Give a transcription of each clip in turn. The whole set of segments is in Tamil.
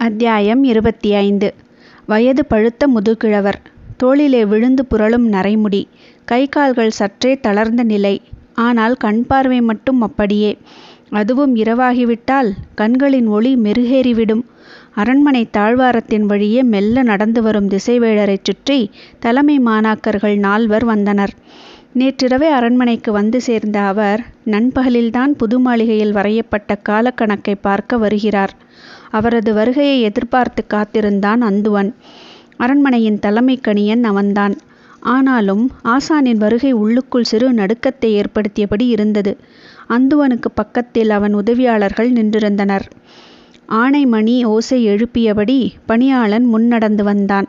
அத்தியாயம் இருபத்தி ஐந்து. வயது பழுத்த முதுகிழவர். தோளிலே விழுந்து புரளும் நரைமுடி. கை கால்கள் சற்றே தளர்ந்த நிலை. ஆனால் கண் பார்வை மட்டும் அப்படியே. அதுவும் இரவாகிவிட்டால் கண்களின் ஒளி மெருகேறிவிடும். அரண்மனை தாழ்வாரத்தின் வழியே மெல்ல நடந்து வரும் திசைவேழரைச் சுற்றி தலைமை மாணாக்கர்கள் நால்வர் வந்தனர். நேற்றிரவே அரண்மனைக்கு வந்து சேர்ந்த அவர் நண்பகலில்தான் புது மாளிகையில் வரையப்பட்ட காலக்கணக்கை பார்க்க வருகிறார். அவரது வருகையை எதிர்பார்த்து காத்திருந்தான் அந்துவன். அரண்மனையின் தலைமை கணியன் அவன்தான். ஆனாலும் ஆசானின் வருகை உள்ளுக்குள் சிறு நடுக்கத்தை ஏற்படுத்தியபடி இருந்தது. அந்துவனுக்கு பக்கத்தில் அவன் உதவியாளர்கள் நின்றிருந்தனர். ஆணைமணி ஓசை எழுப்பியபடி பணியாளன் முன்னடந்து வந்தான்.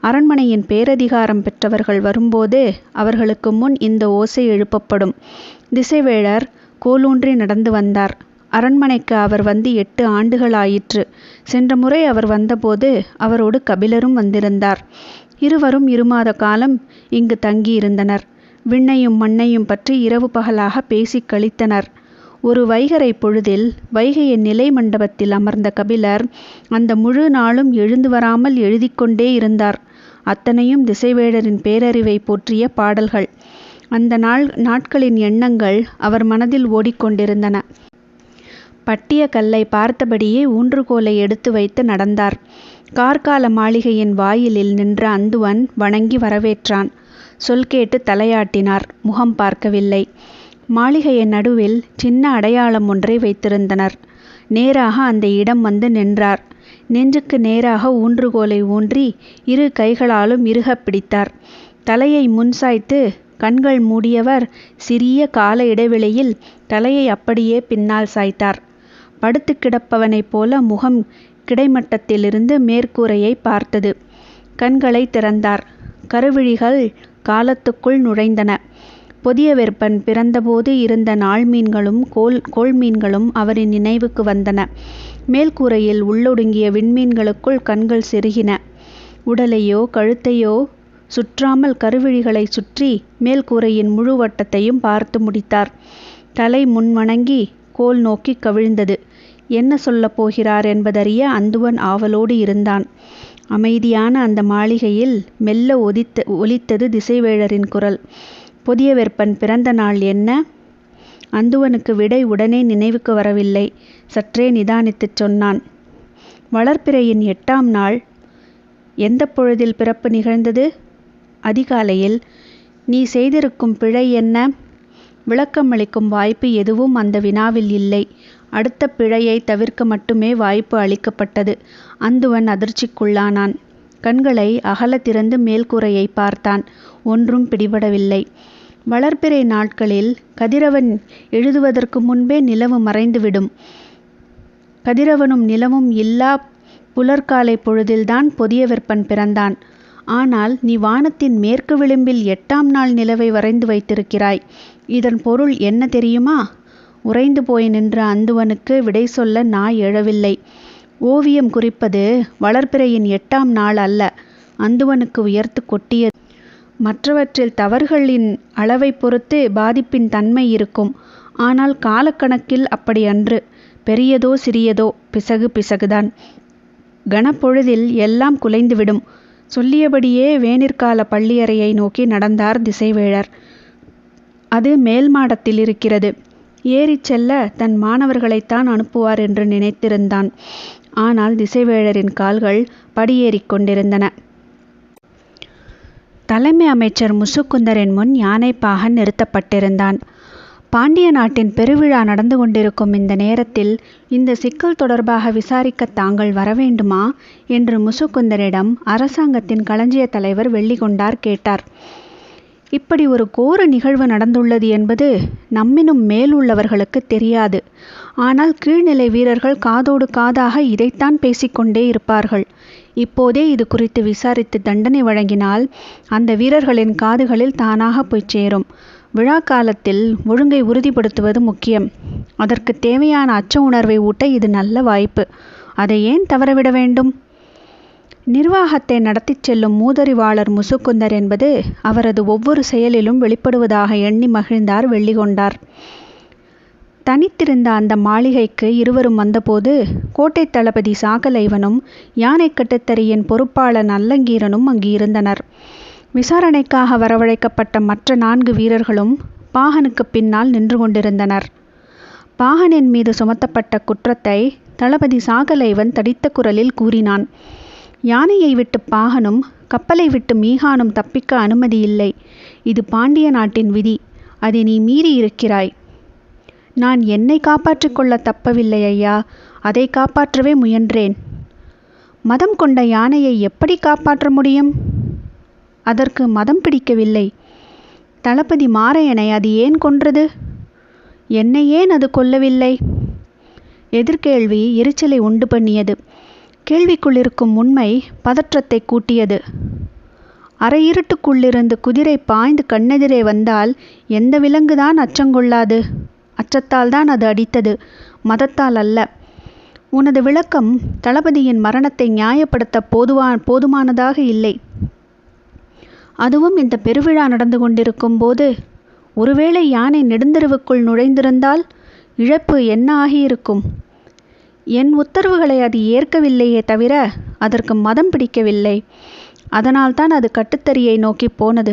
அரண்மனையின் பேரதிகாரம் பெற்றவர்கள் வரும்போது அவர்களுக்கு முன் இந்த ஓசை எழுப்பப்படும். திசைவேழர் கோலூன்றி நடந்து வந்தார். அரண்மனைக்கு அவர் வந்து எட்டு ஆண்டுகளாயிற்று. சென்ற முறை அவர் வந்தபோது அவரோடு கபிலரும் வந்திருந்தார். இருவரும் இருமாத காலம் இங்கு தங்கியிருந்தனர். விண்ணையும் மண்ணையும் பற்றி இரவு பகலாக பேசிக் கழித்தனர். ஒரு வைகரை பொழுதில் வைகையின் நிலை மண்டபத்தில் அமர்ந்த கபிலர் அந்த முழு நாளும் எழுந்து வராமல் எழுதி கொண்டே இருந்தார். அத்தனையும் திசைவேடரின் பேரறிவை போற்றிய பாடல்கள். அந்த நாள் நாட்களின் எண்ணங்கள் அவர் மனதில் ஓடிக்கொண்டிருந்தன. பட்டிய கல்லை பார்த்தபடியே ஊன்றுகோலை எடுத்து வைத்து நடந்தார். கார்கால மாளிகையின் வாயிலில் நின்ற அந்துவன் வணங்கி வரவேற்றான். சொல் கேட்டு தலையாட்டினார். முகம் பார்க்கவில்லை. மாளிகையின் நடுவில் சின்ன அடையாளம் ஒன்றை வைத்திருந்தனர். நேராக அந்த இடம் வந்து நின்றார். நெஞ்சுக்கு நேராக ஊன்றுகோலை ஊன்றி இரு கைகளாலும் இறுகப் பிடித்தார். தலையை முன் சாய்த்து கண்கள் மூடியவர் சிறிய கால இடைவெளியில் தலையை அப்படியே பின்னால் சாய்த்தார். படுத்து கிடப்பவனைப் போல முகம் கிடைமட்டத்திலிருந்து மேற்கூரையை பார்த்தது. கண்களை திறந்தார். கருவிழிகள் காலத்துக்குள் நுழைந்தன. புதிய வெப்பன் பிறந்தபோது இருந்த நாள் மீன்களும் கோல் கோள் மீன்களும் அவரின் நினைவுக்கு வந்தன. மேல்கூரையில் உள்ளொடுங்கிய விண்மீன்களுக்குள் கண்கள் செருகின. உடலையோ கழுத்தையோ சுற்றாமல் கருவிழிகளை சுற்றி மேல்கூரையின் முழு வட்டத்தையும் பார்த்து முடித்தார். தலை முன்வணங்கி கோல் நோக்கி கவிழ்ந்தது. என்ன சொல்லப் போகிறார் என்பதறிய அந்துவன் ஆவலோடு இருந்தான். அமைதியான அந்த மாளிகையில் மெல்ல ஒதித்த ஒலித்தது திசைவேழரின் குரல். புதிய வெப்பன் பிறந்த நாள் என்ன? அந்துவனுக்கு விடை உடனே நினைவுக்கு வரவில்லை. சற்றே நிதானித்துச் சொன்னான். வளர்ப்பிறையின் எட்டாம் நாள். எந்த பொழுதில் பிறப்பு நிகழ்ந்தது? அதிகாலையில். நீ செய்திருக்கும் பிழை என்ன? விளக்கமளிக்கும் வாய்ப்பு எதுவும் அந்த வினாவில் இல்லை. அடுத்த பிழையை தவிர்க்க மட்டுமே வாய்ப்பு அளிக்கப்பட்டது. அந்துவன் அதிர்ச்சிக்குள்ளானான். கண்களை அகல திறந்து மேல்கூரையை பார்த்தான். ஒன்றும் பிடிபடவில்லை. வளர்பிறை நாட்களில் கதிரவன் எழுதுவதற்கு முன்பே நிலவு மறைந்துவிடும். கதிரவனும் நிலவும் இல்லா புலர்காலை பொழுதில்தான் புதிய விற்பன் பிறந்தான். ஆனால் நீ வானத்தின் மேற்கு விளிம்பில் எட்டாம் நாள் நிலவை வரைந்து வைத்திருக்கிறாய். இதன் பொருள் என்ன தெரியுமா? உறைந்து போய் நின்ற அந்துவனுக்கு விடை சொல்ல நாய் எழவில்லை. ஓவியம் குறிப்பது வளர்பிறையின் எட்டாம் நாள் அல்ல. அந்துவனுக்கு உயர்த்து கொட்டியது. மற்றவற்றில் தவறுகளின் அளவை பொறுத்து பாதிப்பின் தன்மை இருக்கும். ஆனால் காலக்கணக்கில் அப்படி அன்று. பெரியதோ சிறியதோ பிசகு பிசகுதான். கனப்பொழுதில் எல்லாம் குலைந்துவிடும். சொல்லியபடியே வேனிற்கால பள்ளியறையை நோக்கி நடந்தார் திசைவேழர். அது மேல் மாடத்தில் இருக்கிறது. ஏறிச் செல்ல தன் மாணவர்களைத்தான் அனுப்புவார் என்று நினைத்திருந்தான். ஆனால் திசைவேழரின் கால்கள் படியேறிக் கொண்டிருந்தன. தலைமை அமைச்சர் முசுக்குந்தரின் முன் யானைப்பாகன் நிறுத்தப்பட்டிருந்தான். பாண்டிய நாட்டின் பெருவிழா நடந்து கொண்டிருக்கும் இந்த நேரத்தில் இந்த சிக்கல் தொடர்பாக விசாரிக்க தாங்கள் வரவேண்டுமா என்று முசுக்குந்தரிடம் அரசாங்கத்தின் களஞ்சிய தலைவர் வெள்ளிகொண்டார் கேட்டார். இப்படி ஒரு கோர நிகழ்வு நடந்துள்ளது என்பது நம்மினும் மேல் உள்ளவர்களுக்கு தெரியாது. ஆனால் கீழ்நிலை வீரர்கள் காதோடு காதாக இதைத்தான் பேசிக்கொண்டே இருப்பார்கள். இப்போதே இது குறித்து விசாரித்து தண்டனை வழங்கினால் அந்த வீரர்களின் காதுகளில் தானாக போய் சேரும். விழா காலத்தில் ஒழுங்கை உறுதிப்படுத்துவது முக்கியம். அதற்கு தேவையான அச்ச உணர்வை ஊட்ட இது நல்ல வாய்ப்பு. அதை ஏன் தவறவிட வேண்டும்? நிர்வாகத்தை நடத்தி செல்லும் மூதறிவாளர் முசுக்குந்தர் என்பது அவரது ஒவ்வொரு செயலிலும் வெளிப்படுவதாக எண்ணி மகிழ்ந்தார் வெள்ளிகொண்டார். தனித்திருந்த அந்த மாளிகைக்கு இருவரும் வந்தபோது கோட்டை தளபதி சாகலைவனும் யானை கட்டுத்தறியின் பொறுப்பாளன் அல்லங்கீரனும் அங்கு இருந்தனர் விசாரணைக்காக வரவழைக்கப்பட்ட மற்ற நான்கு வீரர்களும் பாகனுக்கு பின்னால் நின்று கொண்டிருந்தனர். பாகனின் மீது சுமத்தப்பட்ட குற்றத்தை தளபதி சாகலைவன் தடித்த குரலில் கூறினான். யானையை விட்டு பாகனும் கப்பலை விட்டு மீகானும் தப்பிக்க அனுமதி இல்லை. இது பாண்டிய நாட்டின் விதி. அதை நீ மீறி இருக்கிறாய். நான் என்னை காப்பாற்றிக் கொள்ள தப்பவில்லை ஐயா. அதை காப்பாற்றவே முயன்றேன். மதம் கொண்ட யானையை எப்படி காப்பாற்ற முடியும்? அதற்கு மதம் பிடிக்கவில்லை. தளபதி மாரையனை அது ஏன் கொன்றது? என்னை ஏன் அது கொல்லவில்லை? எதிர்கேள்வி எரிச்சலை உண்டு பண்ணியது. கேள்விக்குள்ளிருக்கும் உண்மை பதற்றத்தை கூட்டியது. அரையிருட்டுக்குள்ளிருந்து குதிரை பாய்ந்து கண்ணெதிரே வந்தால் எந்த விலங்குதான் அச்சங்கொள்ளாது? அச்சத்தால் தான் அது அடித்தது. மதத்தால் அல்ல. உனது விளக்கம் தளபதியின் மரணத்தை நியாயப்படுத்த போதுவா போதுமானதாக இல்லை. அதுவும் இந்த பெருவிழா நடந்து கொண்டிருக்கும் போது ஒருவேளை யானை நெடுந்தெருவுக்குள் நுழைந்திருந்தால் இழப்பு என்ன ஆகியிருக்கும்? என் உத்தரவுகளை அது ஏற்கவில்லையே தவிர அதற்கு மதம் பிடிக்கவில்லை. அதனால்தான் அது கட்டுத்தறியை நோக்கி போனது.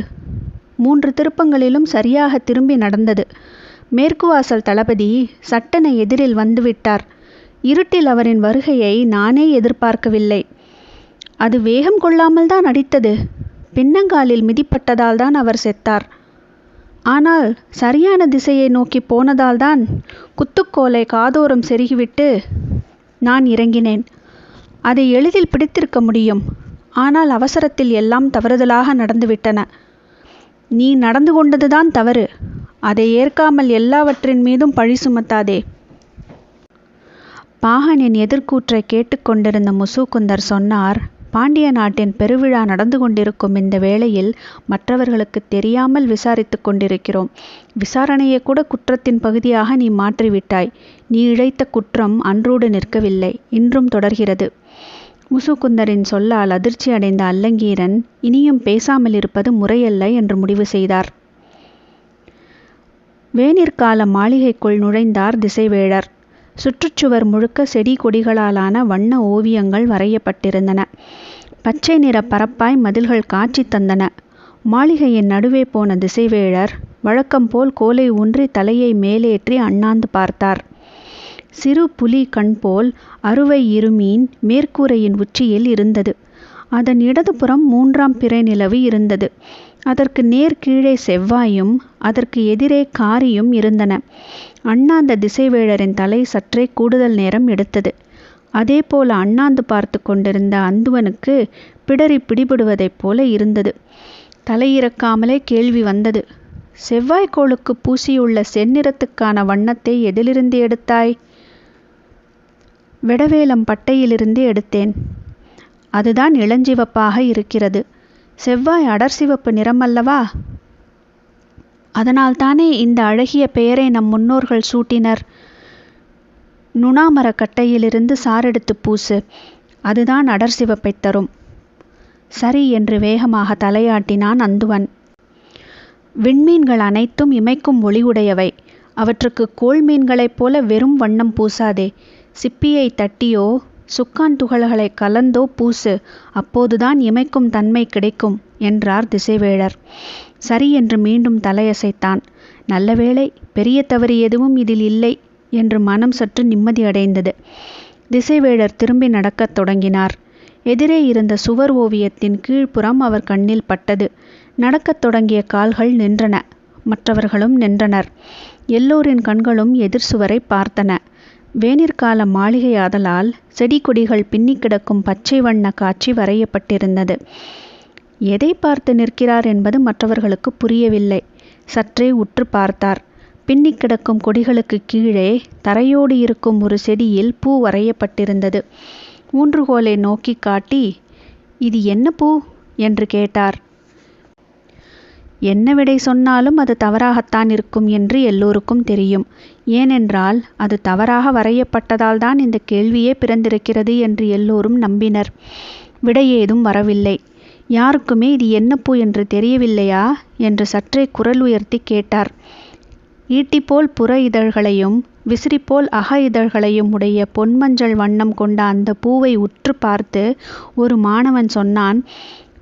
மூன்று திருப்பங்களிலும் சரியாக திரும்பி நடந்தது. மேற்கு வாசல் தளபதி சட்டென எதிரில் வந்துவிட்டார். இருட்டில் அவரின் வருகையை நானே எதிர்பார்க்கவில்லை. அது வேகம் கொள்ளாமல் தான் அடித்தது. பின்னங்காலில் மிதிப்பட்டதால் தான் அவர் செத்தார். ஆனால் சரியான திசையை நோக்கி போனதால்தான் குத்துக்கோலை காதோரம் செருகிவிட்டு நான் இறங்கினேன். அதை எளிதில் பிடித்திருக்க முடியும். ஆனால் அவசரத்தில் எல்லாம் தவறுதலாக நடந்துவிட்டன. நீ நடந்து கொண்டதுதான் தவறு. அதை ஏற்காமல் எல்லாவற்றின் மீதும் பழி சுமத்தாதே. பாகனின் எதிர்கூற்றை கேட்டுக்கொண்டிருந்த முசுகுந்தர் சொன்னார் பாண்டிய நாட்டின் பெருவிழா நடந்து கொண்டிருக்கும் இந்த வேளையில் மற்றவர்களுக்கு தெரியாமல் விசாரித்து கொண்டிருக்கிறோம். விசாரணையை கூட குற்றத்தின் பகுதியாக நீ மாற்றிவிட்டாய். நீ இழைத்த குற்றம் அன்றோடு நிற்கவில்லை. இன்றும் தொடர்கிறது. முசுகுந்தரின் சொல்லால் அதிர்ச்சி அடைந்த அல்லங்கீரன் இனியும் பேசாமல் இருப்பது முறையல்ல என்று முடிவு செய்தார். வேனிற்கால மாளிகைக்குள் நுழைந்தார் திசைவேழர் சுற்றுச்சுவர் முழுக்க செடி கொடிகளாலான வண்ண ஓவியங்கள் வரையப்பட்டிருந்தன. பச்சை நிற பரப்பாய் மதில்கள் காட்சி தந்தன. மாளிகையின் நடுவே போன திசைவேழர் வழக்கம்போல் கோலை ஊன்றி தலையை மேலேற்றி அண்ணாந்து பார்த்தார். சிறு புலி கண் போல் அறுவை இருமீன் மேற்கூரையின் உச்சியில் இருந்தது. அதன் இடதுபுறம் மூன்றாம் பிறை நிலவு இருந்தது. அதற்கு நேர் கீழே செவ்வாயும் அதற்கு எதிரே காரியும் இருந்தன. அண்ணாந்த திசைவேழரின் தலை சற்றே கூடுதல் நேரம் எடுத்தது. அதேபோல அண்ணாந்து பார்த்து கொண்டிருந்த அந்துவனுக்கு பிடரி பிடிபடுவதைப் போல இருந்தது. தலையிறக்காமலே கேள்வி வந்தது. செவ்வாய்க்கோளுக்கு பூசியுள்ள செந்நிறத்துக்கான வண்ணத்தை எதிலிருந்து எடுத்தாய்? விடவேலம் பட்டையிலிருந்து எடுத்தேன். அதுதான் இளஞ்சிவப்பாக இருக்கிறது. செவ்வாய் அடர் சிவப்பு நிறமல்லவா? அதனால்தானே இந்த அழகிய பெயரை நம் முன்னோர்கள் சூட்டினர். நுணாமர கட்டையிலிருந்து சாரெடுத்து பூசு அதுதான் அடர்சிவப்பை தரும். சரி என்று வேகமாக தலையாட்டினான் அந்துவன். விண்மீன்கள் அனைத்தும் இமைக்கும் ஒளிவுடையவை அவற்றுக்கு கோள் மீன்களைப் போல வெறும் வண்ணம் பூசாதே சிப்பியை தட்டியோ சுக்கான் துகள்களை கலந்தோ பூசு அப்போதுதான் இமைக்கும் தன்மை கிடைக்கும் என்றார் திசைவேழர் சரி என்று மீண்டும் தலையசைத்தான். நல்லவேளை பெரிய தவறு எதுவும் இதில் இல்லை என்று மனம் சற்று நிம்மதி அடைந்தது. திசைவேழர் திரும்பி நடக்கத் தொடங்கினார். எதிரே இருந்த சுவர் ஓவியத்தின் கீழ்ப்புறம் அவர் கண்ணில் பட்டது. நடக்கத் தொடங்கிய கால்கள் நின்றன. மற்றவர்களும் நின்றனர். எல்லோரின் கண்களும் எதிர் சுவரை பார்த்தன. வேனிற்கால மாளிகையாதலால் செடி கொடிகள் பின்னி கிடக்கும் பச்சை வண்ண காட்சி வரையப்பட்டிருந்தது. எதை பார்த்து நிற்கிறார் என்பது மற்றவர்களுக்கு புரியவில்லை. சற்றே உற்று பார்த்தார். பின்னி கிடக்கும் கொடிகளுக்கு கீழே தரையோடு இருக்கும் ஒரு செடியில் பூ வரையப்பட்டிருந்தது. ஊன்றுகோலை நோக்கி காட்டி இது என்ன பூ? என்று கேட்டார். என்ன விடை சொன்னாலும் அது தவறாகத்தான் இருக்கும் என்று எல்லோருக்கும் தெரியும். ஏனென்றால் அது தவறாக வரையப்பட்டதால் தான் இந்த கேள்வியே பிறந்திருக்கிறது என்று எல்லோரும் நம்பினர். விடை ஏதும் வரவில்லை. யாருக்குமே இது என்ன பூ என்று தெரியவில்லையா? என்று சற்றே குரல் உயர்த்தி கேட்டார். ஈட்டிப்போல் புற இதழ்களையும் விசிறிப்போல் அக இதழ்களையும் உடைய பொன்மஞ்சள் வண்ணம் கொண்ட அந்த பூவை உற்று பார்த்து ஒரு மாணவன் சொன்னான்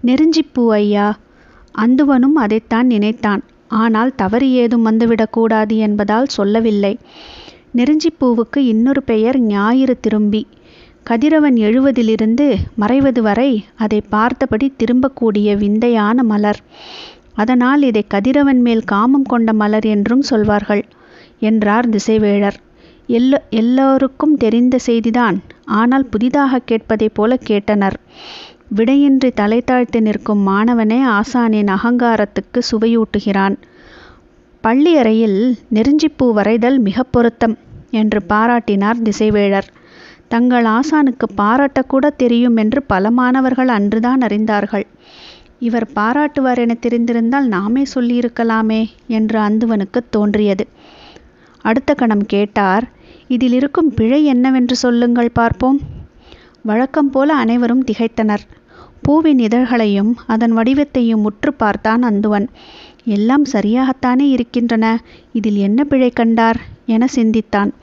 நெருஞ்சிப்பூ ஐயா அந்துவனும் அதைத்தான் நினைத்தான். ஆனால் தவறு ஏதும் வந்துவிடக்கூடாது என்பதால் சொல்லவில்லை. நெருஞ்சிப்பூவுக்கு இன்னொரு பெயர் ஞாயிறு திரும்பி. கதிரவன் எழுவதிலிருந்து மறைவது வரை அதை பார்த்தபடி திரும்பக்கூடிய விந்தையான மலர். அதனால் இதை கதிரவன் மேல் காமம் கொண்ட மலர் என்றும் சொல்வார்கள் என்றார் திசைவேழர் எல்லோ எல்லோருக்கும் தெரிந்த செய்திதான். ஆனால் புதிதாக கேட்பதைப் போல கேட்டனர். விடையின்றி தலை தாழ்த்தி நிற்கும் மாணவனே ஆசானின் அகங்காரத்துக்கு சுவையூட்டுகிறான். பள்ளி அறையில் நெருஞ்சிப்பூ வரைதல் மிக பொருத்தம் என்று பாராட்டினார் திசைவேழர் தங்கள் ஆசானுக்கு பாராட்டக்கூட தெரியும் என்று பல மாணவர்கள் அன்றுதான் அறிந்தார்கள். இவர் பாராட்டுவார் என தெரிந்திருந்தால் நாமே சொல்லியிருக்கலாமே என்று அந்துவனுக்கு தோன்றியது. அடுத்த கணம் கேட்டார் இதில் இருக்கும் பிழை என்னவென்று சொல்லுங்கள் பார்ப்போம். வழக்கம் போல அனைவரும் திகைத்தனர். பூவின் இதழ்களையும் அதன் வடிவத்தையும் முற்று பார்த்தான் அந்துவன். எல்லாம் சரியாகத்தானே இருக்கின்றன. இதில் என்ன பிழை கண்டார்? என சிந்தித்தான்.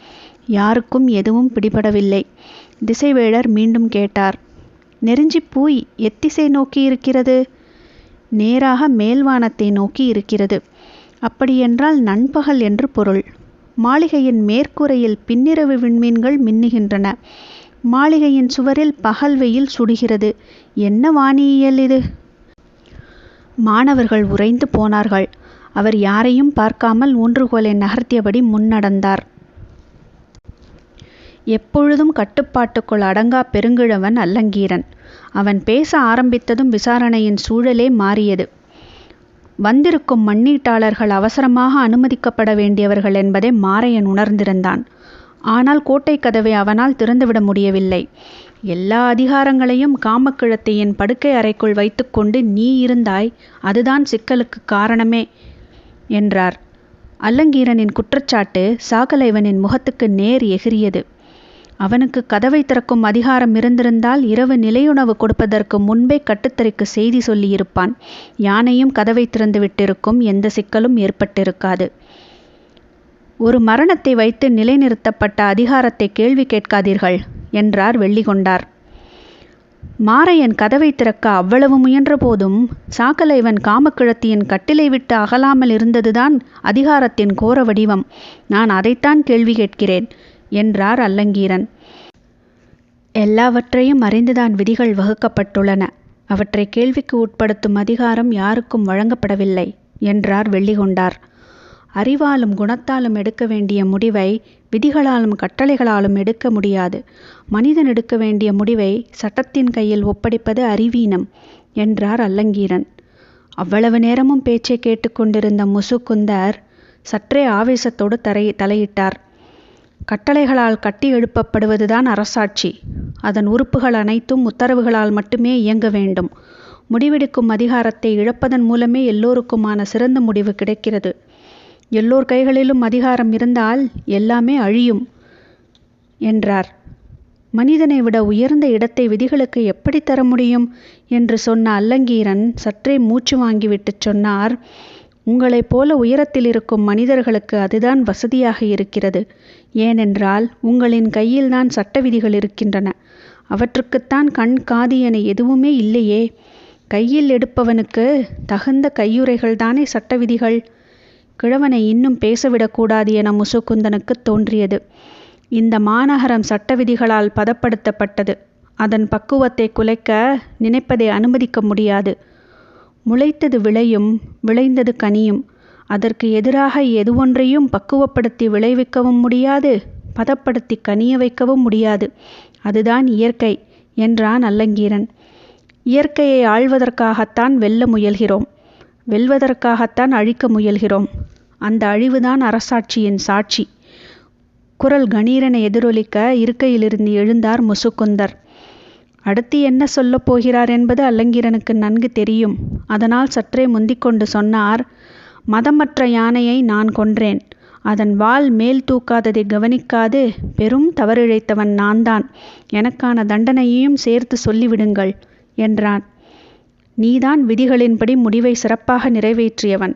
யாருக்கும் எதுவும் பிடிபடவில்லை. திசைவேழர் மீண்டும் கேட்டார். நெருஞ்சி பூய் எத்திசை நோக்கி இருக்கிறது? நேராக மேல்வானத்தை நோக்கி இருக்கிறது. அப்படியென்றால் நண்பகல் என்று பொருள். மாளிகையின் மேற்கூரையில் பின்னிரவு விண்மீன்கள் மின்னுகின்றன. மாளிகையின் சுவரில் பகல் வெயில் சுடுகிறது. என்ன வானியல் இது? மாணவர்கள் உறைந்து போனார்கள். அவர் யாரையும் பார்க்காமல் ஊன்றுகோலை நகர்த்தியபடி முன்னடந்தார். எப்பொழுதும் கட்டுப்பாட்டுக்குள் அடங்கா பெருங்கிழவன் அல்லங்கீரன். அவன் பேச ஆரம்பித்ததும் விசாரணையின் சூழலே மாறியது. வந்திருக்கும் மண்ணீட்டாளர்கள் அவசரமாக அனுமதிக்கப்பட வேண்டியவர்கள் என்பதை மாரையன் உணர்ந்திருந்தான். ஆனால் கோட்டை கதவை அவனால் திறந்துவிட முடியவில்லை. எல்லா அதிகாரங்களையும் காமக்கிழத்தையின் படுக்கை அறைக்குள் வைத்துக்கொண்டு நீ இருந்தாய் அதுதான் சிக்கலுக்கு காரணமே என்றார். அல்லங்கீரனின் குற்றச்சாட்டு சாகலைவனின் முகத்துக்கு நேர் எகிரியது. அவனுக்கு கதவை திறக்கும் அதிகாரம் இருந்திருந்தால் இரவு நிலையுணவு கொடுப்பதற்கு முன்பே கட்டுத்தரைக்கு செய்தி சொல்லியிருப்பான். யானையும் கதவை திறந்து விட்டிருக்கும் எந்த சிக்கலும் ஏற்பட்டிருக்காது. ஒரு மரணத்தை வைத்து நிலைநிறுத்தப்பட்ட அதிகாரத்தை கேள்வி கேட்காதீர்கள் என்றார் வெள்ளிகொண்டார். மாரையன் கதவை திறக்க அவ்வளவு முயன்ற போதும் சாக்கலைவன் காமக்கிழத்தியின் கட்டிலை விட்டு அகலாமல் இருந்ததுதான் அதிகாரத்தின் கோர வடிவம். நான் அதைத்தான் கேள்வி கேட்கிறேன் என்றார் அல்லங்கீரன். எல்லாவற்றையும் அறிந்துதான் விதிகள் வகுக்கப்பட்டுள்ளன. அவற்றை கேள்விக்கு உட்படுத்தும் அதிகாரம் யாருக்கும் வழங்கப்படவில்லை என்றார் வெள்ளிகொண்டார். அறிவாலும் குணத்தாலும் எடுக்க வேண்டிய முடிவை விதிகளாலும் கட்டளைகளாலும் எடுக்க முடியாது. மனிதன் எடுக்க வேண்டிய முடிவை சட்டத்தின் கையில் ஒப்படைப்பது அறிவீனம் என்றார் அல்லங்கீரன். அவ்வளவு நேரமும் பேச்சை கேட்டுக்கொண்டிருந்த முசுக்குந்தர் சற்றே ஆவேசத்தோடு தரை தலையிட்டார். கட்டளைகளால் கட்டி எழுப்பப்படுவதுதான் அரசாட்சி. அதன் உறுப்புகள் அனைத்தும் உத்தரவுகளால் மட்டுமே இயங்க வேண்டும். முடிவெடுக்கும் அதிகாரத்தை இழப்பதன் மூலமே எல்லோருக்குமான சிறந்த முடிவு கிடைக்கிறது. எல்லோர் கைகளிலும் அதிகாரம் இருந்தால் எல்லாமே அழியும் என்றார். மனிதனை விட உயர்ந்த இடத்தை விதிகளுக்கு எப்படி தர முடியும்? என்று சொன்ன அல்லங்கீரன் சற்றே மூச்சு வாங்கிவிட்டு சொன்னார் உங்களைப் போல உயரத்தில் இருக்கும் மனிதர்களுக்கு அதுதான் வசதியாக இருக்கிறது. ஏனென்றால் உங்களின் கையில்தான் சட்ட விதிகள் இருக்கின்றன. அவற்றுக்குத்தான் கண் காது என எதுவுமே இல்லையே. கையில் எடுப்பவனுக்கு தகுந்த கையுறைகள் தானே சட்ட விதிகள் கிழவனை இன்னும் பேசவிடக்கூடாது என முசுக்குந்தனுக்கு தோன்றியது. இந்த மாநகரம் சட்ட விதிகளால் பதப்படுத்தப்பட்டது. அதன் பக்குவத்தை குலைக்க நினைப்பதை அனுமதிக்க முடியாது. முளைத்தது விளையும் விளைந்தது கனியும். அதற்கு எதிராக எதுவொன்றையும் பக்குவப்படுத்தி விளைவிக்கவும் முடியாது பதப்படுத்தி கனிய வைக்கவும் முடியாது. அதுதான் இயற்கை என்றான் அல்லங்கீரன். இயற்கையை ஆழ்வதற்காகத்தான் வெல்ல முயல்கிறோம். வெல்வதற்காகத்தான் அழிக்க முயல்கிறோம். அந்த அழிவுதான் அரசாட்சியின் சாட்சி. குரல் கணீரனை எதிரொலிக்க இருக்கையிலிருந்து எழுந்தார் முசுக்குந்தர். அடுத்து என்ன சொல்லப் போகிறார் என்பது அல்லங்கீரனுக்கு நன்கு தெரியும். அதனால் சற்றே முந்திக்கொண்டு சொன்னார் மதமற்ற யானையை நான் கொன்றேன். அதன் வால் மேல் தூக்காததை கவனிக்காது. பெரும் தவறிழைத்தவன் நான்தான். எனக்கான தண்டனையையும் சேர்த்து சொல்லிவிடுங்கள் என்றான். நீதான் விதிகளின்படி முடிவை சிறப்பாக நிறைவேற்றியவன்.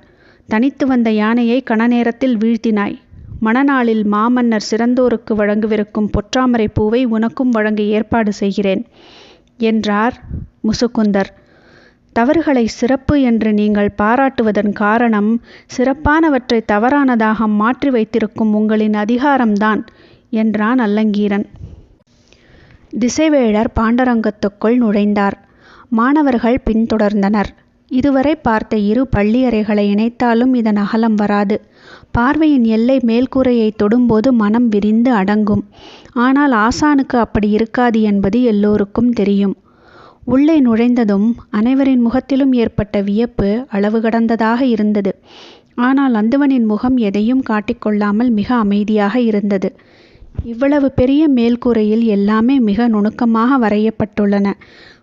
தனித்து வந்த யானையை கணநேரத்தில் வீழ்த்தினாய். மணநாளில் மாமன்னர் சிறந்தோருக்கு வழங்கவிருக்கும் பொற்றாமரை பூவை உனக்கும் வழங்க ஏற்பாடு செய்கிறேன் என்றார் முசுகுந்தர். தவறுகளை சிறப்பு என்று நீங்கள் பாராட்டுவதன் காரணம் சிறப்பானவற்றை தவறானதாக மாற்றி வைத்திருக்கும் உங்களின் அதிகாரம்தான் என்றான் அல்லங்கீரன். திசைவேழர் பாண்டரங்கத்துக்குள் நுழைந்தார். மாணவர்கள் பின்தொடர்ந்தனர். இதுவரை பார்த்த இரு பள்ளியறைகளை இணைத்தாலும் இதன் அகலம் வராது. பார்வையின் எல்லை மேல்கூரையை தொடும்போது மனம் விரிந்து அடங்கும். ஆனால் ஆசானுக்கு அப்படி இருக்காது என்பது எல்லோருக்கும் தெரியும். உள்ளே நுழைந்ததும் அனைவரின் முகத்திலும் ஏற்பட்ட வியப்பு அளவு கடந்ததாக இருந்தது. ஆனால் அந்துவனின் முகம் எதையும் காட்டிக்கொள்ளாமல் மிக அமைதியாக இருந்தது. இவ்வளவு பெரிய மேல்கூரையில் எல்லாமே மிக நுணுக்கமாக வரையப்பட்டுள்ளன.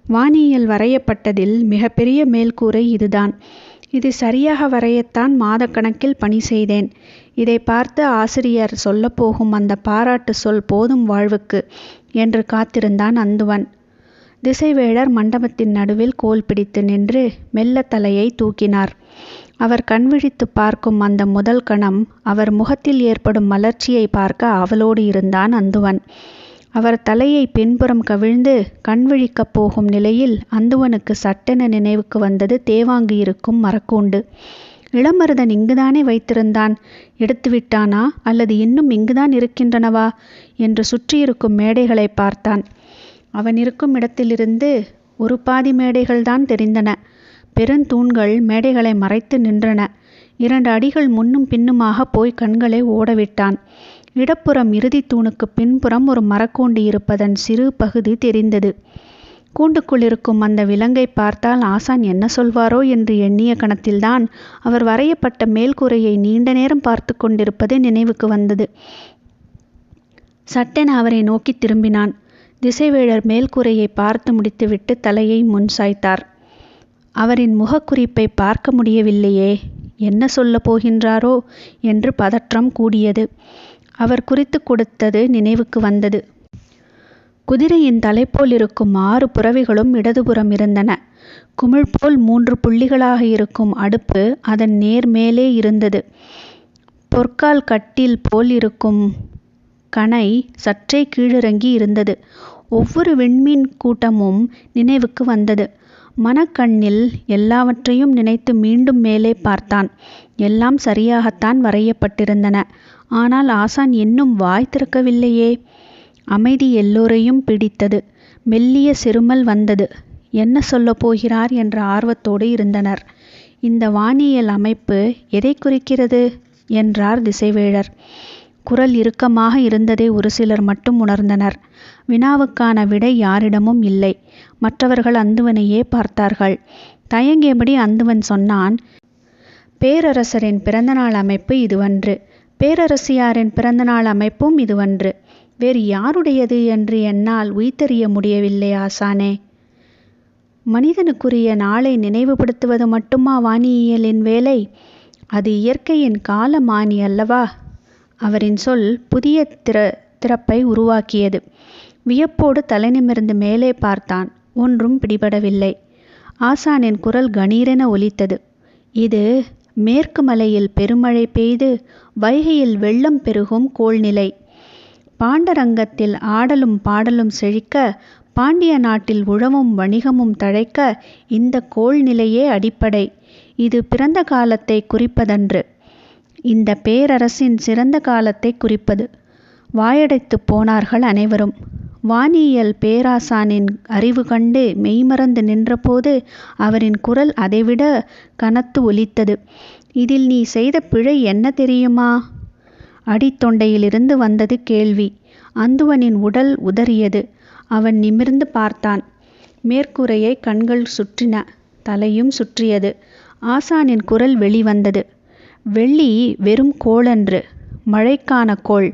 வானியல் வரையப்பட்டதில் மிகப்பெரிய மேல்கூரை இதுதான். இது சரியாக வரையத்தான் மாதக்கணக்கில் பணி செய்தேன். இதை பார்த்து ஆசிரியர் சொல்லப்போகும் அந்த பாராட்டு சொல் போதும் வாழ்வுக்கு என்று காத்திருந்தான் அந்துவன். திசைவேழர் மண்டபத்தின் நடுவில் கோல் பிடித்து நின்று மெல்ல தலையை தூக்கினார். அவர் கண்விழித்து பார்க்கும் அந்த முதல் கணம் அவர் முகத்தில் ஏற்படும் மலர்ச்சியை பார்க்க அவளோடு இருந்தான் அந்துவன். அவர் தலையை பின்புறம் கவிழ்ந்து கண்விழிக்கப் போகும் நிலையில் அந்துவனுக்கு சட்டென நினைவுக்கு வந்தது தேவாங்கு இருக்கும் மரக்கூண்டு. இளமருதன் இங்குதானே வைத்திருந்தான். எடுத்து விட்டானா? அல்லது இன்னும் இங்குதான் இருக்கின்றனவா? என்று சுற்றியிருக்கும் மேடைகளை பார்த்தான். அவன் இருக்கும் இடத்திலிருந்து ஒரு பாதி மேடைகள்தான் தெரிந்தன. பெருந்தூண்கள் மேடைகளை மறைத்து நின்றன. இரண்டு அடிகள் முன்னும் பின்னுமாக போய் கண்களை ஓடவிட்டான். இடப்புறம் இறுதி தூணுக்கு பின்புறம் ஒரு மரக்கூண்டு இருப்பதன் சிறு பகுதி தெரிந்தது. கூண்டுக்குள் இருக்கும் அந்த விலங்கை பார்த்தால் ஆசான் என்ன சொல்வாரோ என்று எண்ணிய கணத்தில்தான் அவர் வரையப்பட்ட மேல்கூரையை நீண்ட நேரம் பார்த்து கொண்டிருப்பது நினைவுக்கு வந்தது. சட்டென அவரை நோக்கி திரும்பினான். திசைவேழர் மேல்கூரையை பார்த்து முடித்துவிட்டு தலையை முன் சாய்த்தார். அவரின் முகக்குறிப்பை பார்க்க முடியவில்லையே என்ன சொல்லப் போகின்றாரோ என்று பதற்றம் கூடியது. அவர் குறித்து கொடுத்தது நினைவுக்கு வந்தது. குதிரையின் தலைப்போல் இருக்கும் ஆறு புறவிகளும் இடதுபுறம் இருந்தன. குமிழ் போல் மூன்று புள்ளிகளாக இருக்கும் அடுப்பு அதன் நேர் மேலே இருந்தது. பொற்கால் கட்டில் போல் இருக்கும் கணை சற்றே கீழிறங்கி இருந்தது. ஒவ்வொரு விண்மீன் கூட்டமும் நினைவுக்கு வந்தது. மனக்கண்ணில் எல்லாவற்றையும் நினைத்து மீண்டும் மேலே பார்த்தான். எல்லாம் சரியாகத்தான் வரையப்பட்டிருந்தன. ஆனால் ஆசான் இன்னும் வாய் திறக்கவில்லையே. அமைதி எல்லோரையும் பிடித்தது. மெல்லிய சிறுமல் வந்தது. என்ன சொல்லப் போகிறார்? என்ற ஆர்வத்தோடு இருந்தனர். இந்த வானியல் அமைப்பு எதை குறிக்கிறது? என்றார் திசைவேழர். குரல் இறுக்கமாக இருந்ததை ஒரு சிலர் மட்டும் உணர்ந்தனர். வினாவுக்கான விடை யாரிடமும் இல்லை. மற்றவர்கள் அந்துவனையே பார்த்தார்கள். தயங்கியபடி அந்துவன் சொன்னான் பேரரசரின் பிறந்தநாள் அமைப்பு இதுவன்று. பேரரசியாரின் பிறந்தநாள் அமைப்பும் இதுவன்று. வேறு யாருடையது என்று என்னால் உய்தறிய முடியவில்லை ஆசானே. மனிதனுக்குரிய நாளை நினைவுபடுத்துவது மட்டுமா வானியலின் வேலை? அது இயற்கையின் காலமானி அல்லவா? அவரின் சொல் புதிய திற திறப்பை உருவாக்கியது. வியப்போடு தலைநிமிர்ந்து மேலே பார்த்தான். ஒன்றும் பிடிபடவில்லை. ஆசானின் குரல் கணீரென ஒலித்தது. இது மேற்கு மலையில் பெருமழை பெய்து வைகையில் வெள்ளம் பெருகும் கோள்நிலை. பாண்டரங்கத்தில் ஆடலும் பாடலும் செழிக்க பாண்டிய நாட்டில் உழவும் வணிகமும் தழைக்க இந்த கோள்நிலையே அடிப்படை. இது பிறந்த காலத்தை குறிப்பதன்று. இந்த பேரரசின் சிறந்த காலத்தை குறிப்பது. வாயடைத்துப் போனார்கள் அனைவரும். வானியல் பேராசானின் அறிவு கண்டு மெய்மறந்து நின்றபோது அவரின் குரல் அதைவிட கனத்து ஒலித்தது. இதில் நீ செய்த பிழை என்ன தெரியுமா அடித்தொண்டையிலிருந்து வந்தது கேள்வி. அந்துவனின் உடல் உதறியது. அவன் நிமிர்ந்து பார்த்தான். மேற்கூரையை கண்கள் சுற்றின தலையும் சுற்றியது. ஆசானின் குரல் வெளிவந்தது. வெள்ளி வெறும் கோளன்று மழைக்கான கோள்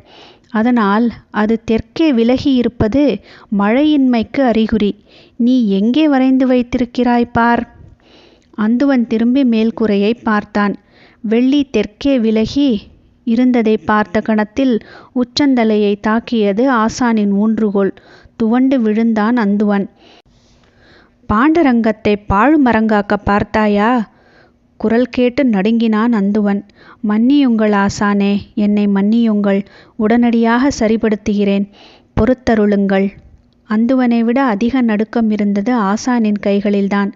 அதனால் அது தெற்கே விலகி இருப்பது மழையின்மைக்கு அறிகுறி. நீ எங்கே வரைந்து வைத்திருக்கிறாய் பார்? அந்துவன் திரும்பி மேல்கூரையை பார்த்தான். வெள்ளி தெற்கே விலகி இருந்ததை பார்த்த கணத்தில் உச்சந்தலையை தாக்கியது ஆசானின் ஊன்றுகோல். துவண்டு விழுந்தான் அந்துவன். பாண்டரங்கத்தை பாழுமரங்காக்க பார்த்தாயா? குரல் கேட்டு நடுங்கினான் அந்துவன் மன்னியுங்கள் ஆசானே என்னை மன்னியுங்கள். உடனடியாக சரிபடுத்துகிறேன் பொறுத்தருளுங்கள். அந்துவனை விட அதிக நடுக்கம் இருந்தது ஆசானின் கைகளில்தான்.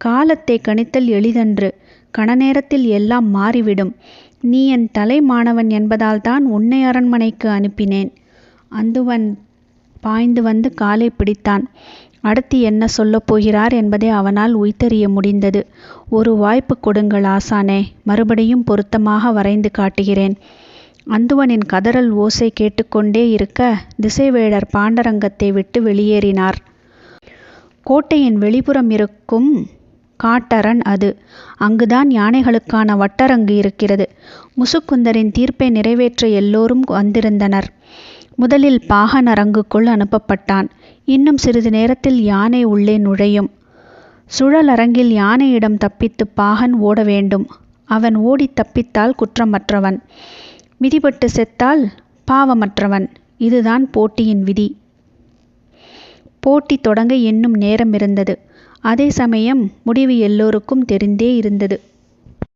காலத்தை கணித்தல் எளிதன்று. கணநேரத்தில் எல்லாம் மாறிவிடும். நீ என் தலை மாணவன் என்பதால்தான் உன்னை அரண்மனைக்கு அனுப்பினேன். அந்துவன் பாய்ந்து வந்து காலை பிடித்தான். அடுத்து என்ன சொல்லப் போகிறார் என்பதை அவனால் உய்த்தறிய முடிந்தது. ஒரு வாய்ப்பு கொடுங்கள் ஆசானே மறுபடியும் பொருத்தமாக வரைந்து காட்டுகிறேன். அந்துவனின் கதறல் ஓசை கேட்டுக்கொண்டே இருக்க திசைவேடர் பாண்டரங்கத்தை விட்டு வெளியேறினார். கோட்டையின் வெளிப்புறம் இருக்கும் காட்டரண் அது. அங்குதான் யானைகளுக்கான வட்டரங்கு இருக்கிறது. முசுக்குந்தரின் தீர்ப்பை நிறைவேற்ற எல்லோரும் வந்திருந்தனர். முதலில் பாகன் அரங்குக்குள் அனுப்பப்பட்டான். இன்னும் சிறிது நேரத்தில் யானை உள்ளே நுழையும். சுழல் அரங்கில் யானையிடம் தப்பித்து பாகன் ஓட வேண்டும். அவன் ஓடி தப்பித்தால் குற்றமற்றவன். மிதிபட்டு செத்தால் பாவமற்றவன். இதுதான் போட்டியின் விதி. போட்டி தொடங்க இன்னும் நேரம் இருந்தது. அதே சமயம் முடிவு எல்லோருக்கும் தெரிந்தே இருந்தது.